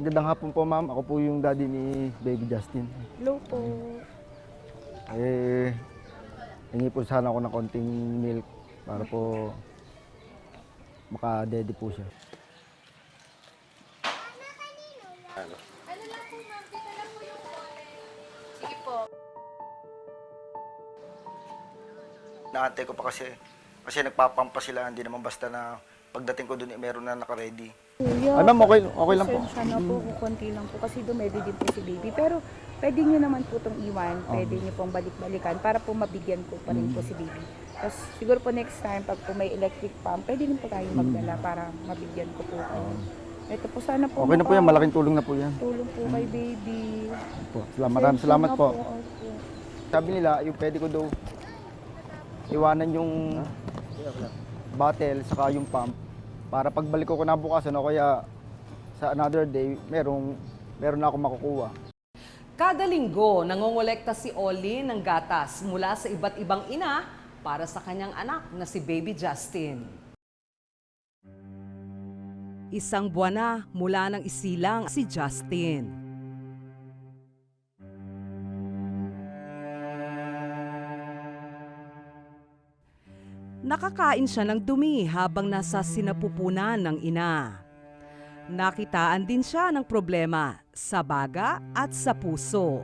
Magandang hapon po ma'am. Ako po yung daddy ni Baby Justin. Hello po. Eh, hingi po sana ako ng konting milk para po maka-daddy po siya. Ano lang po, ma'am. Dito lang po yung wallet. Sige po. Naantay ko pa kasi. Kasi nagpapampa sila, hindi naman basta na pagdating ko doon, eh, meron na naka-ready. Kuya, Ay, ma'am, okay- okay lang po. pasensya na po kung konti lang po kasi dumedi din po si baby. Pero pwede nyo naman po itong iwan. Pwede nyo pong balik-balikan para po mabigyan ko pa rin po si baby. Tapos siguro po next time pag po may electric pump, pwede din po tayo magdala para mabigyan ko po. kayo. Ito po sana po. Okay na po yan, malaking tulong na po yan. Tulong po kay baby. Po. Salamat, maraming Pasensya salamat na po. opo. Sabi nila, yung pwede ko daw iwanan yung bottle saka yung pump para pagbalik ko kinabukasan o kaya sa another day, merong meron na ako makukuha. Kada linggo, nangongolekta si Oli ng gatas mula sa iba't ibang ina para sa kanyang anak na si Baby Justin. Isang buwan na mula ng isilang si Justin. Nakakain siya ng dumi habang nasa sinapupunan ng ina. Nakitaan din siya ng problema sa baga at sa puso.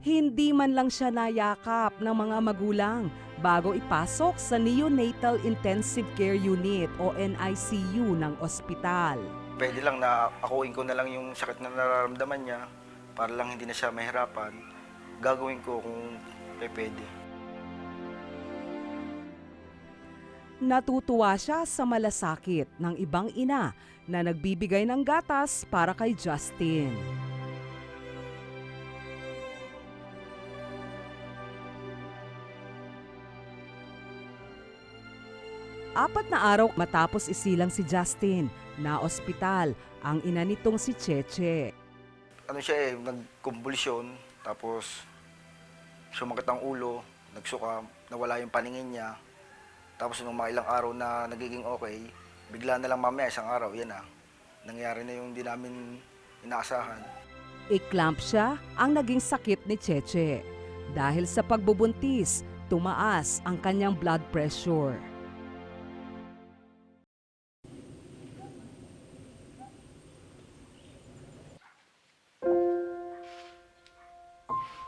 Hindi man lang siya nayakap ng mga magulang bago ipasok sa Neonatal Intensive Care Unit o NICU ng ospital. Pwede lang na akuin ko na lang yung sakit na nararamdaman niya para lang hindi na siya mahirapan. Gagawin ko kung pwede. Natutuwa siya sa malasakit ng ibang ina na nagbibigay ng gatas para kay Justin. Apat na araw matapos isilang si Justin na ospital ang ina nitong si Cheche. Ano siya eh, nagkumbulsyon, tapos sumakit ang ulo, nagsuka, nawala yung paningin niya. Tapos nung mga ilang araw na nagiging okay, bigla na lang mamaya isang araw, yan na. Nangyari na yung di namin inaasahan. Iklamp siya ang naging sakit ni Cheche. Dahil sa pagbubuntis, tumaas ang kanyang blood pressure.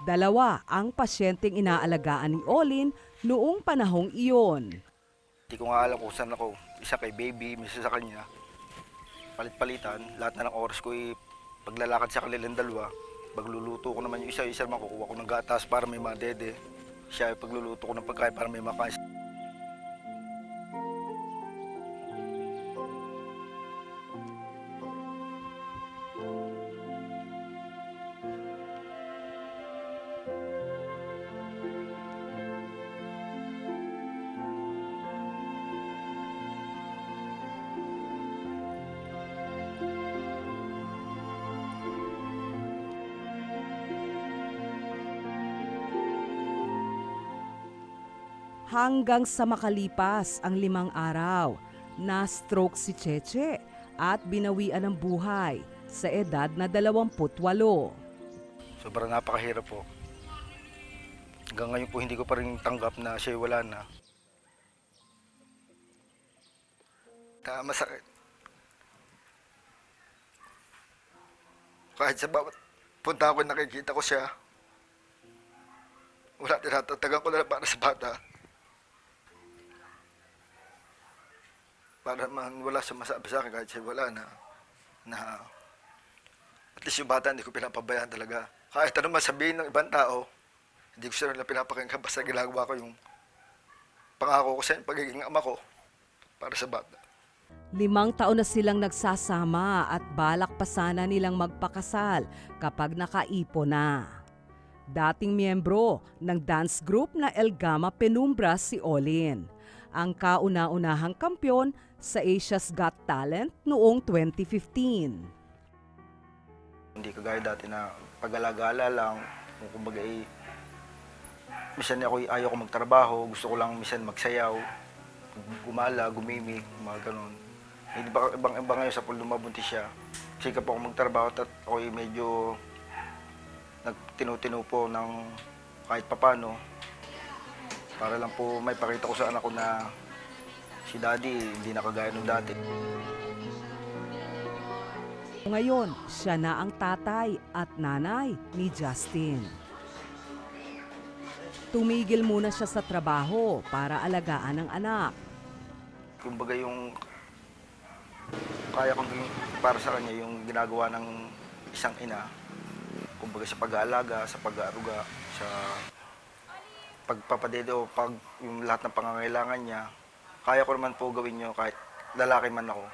Dalawa ang pasyenteng inaalagaan ni Olin noong panahong iyon. Hindi ko nga alam kung saan ako. Isa kay baby, isa sa kanya. Palit-palitan. Lahat na ng oras ko ay paglalakad sa kanilang dalawa. Pagluluto ko naman yung isa, isa naman kukuha ko ng gatas para may madede. Siya ay pagluluto ko ng pagkain para may makain. Hanggang sa makalipas ang limang araw, na-stroke si Cheche at binawian ng buhay sa edad na 28. Sobrang napakahirap po. Hanggang ngayon po hindi ko pa rin tanggap na siya wala na. Na masakit. Kahit sa bawat punta ko nakikita ko siya, wala tinatatagan ko na para sa bata. Para man wala siya masabi sa akin kahit siya wala na. Na at least yung bata hindi ko pinapabayaan talaga. Kahit ano man sabihin ng ibang tao, hindi ko sila pinapakinggan basta ginagawa ko yung pangako ko sa pagiging ama ko para sa bata. Limang taon na silang nagsasama at balak pa sana nilang magpakasal kapag nakaipo na. Dating miyembro ng dance group na El Gama Penumbra si Olin, ang kauna-unahang kampyon sa Asia's Got Talent noong 2015. Hindi kagaya dati na pag-alagala lang, kung kumbaga eh, minsan ako ayaw ko magtrabaho, gusto ko lang minsan magsayaw, gumala, gumimik, mga ganun. Hindi ba ibang iba ngayon sa pool lumabuntis siya. Sige po ako magtrabaho at ako medyo nagtinutino po ng kahit papano para lang po may pakita ko sa anak ko na si daddy hindi na kagaya nung dati. Ngayon, siya na ang tatay at nanay ni Justin. Tumigil muna siya sa trabaho para alagaan ang anak. Kumbaga yung kaya kong para sa kanya yung ginagawa ng isang ina. Kumbaga sa pag-aalaga, sa pag-aaruga, sa pagpapadede o pag yung lahat ng pangangailangan niya. Kaya ko naman po gawin niyo kahit lalaki man ako.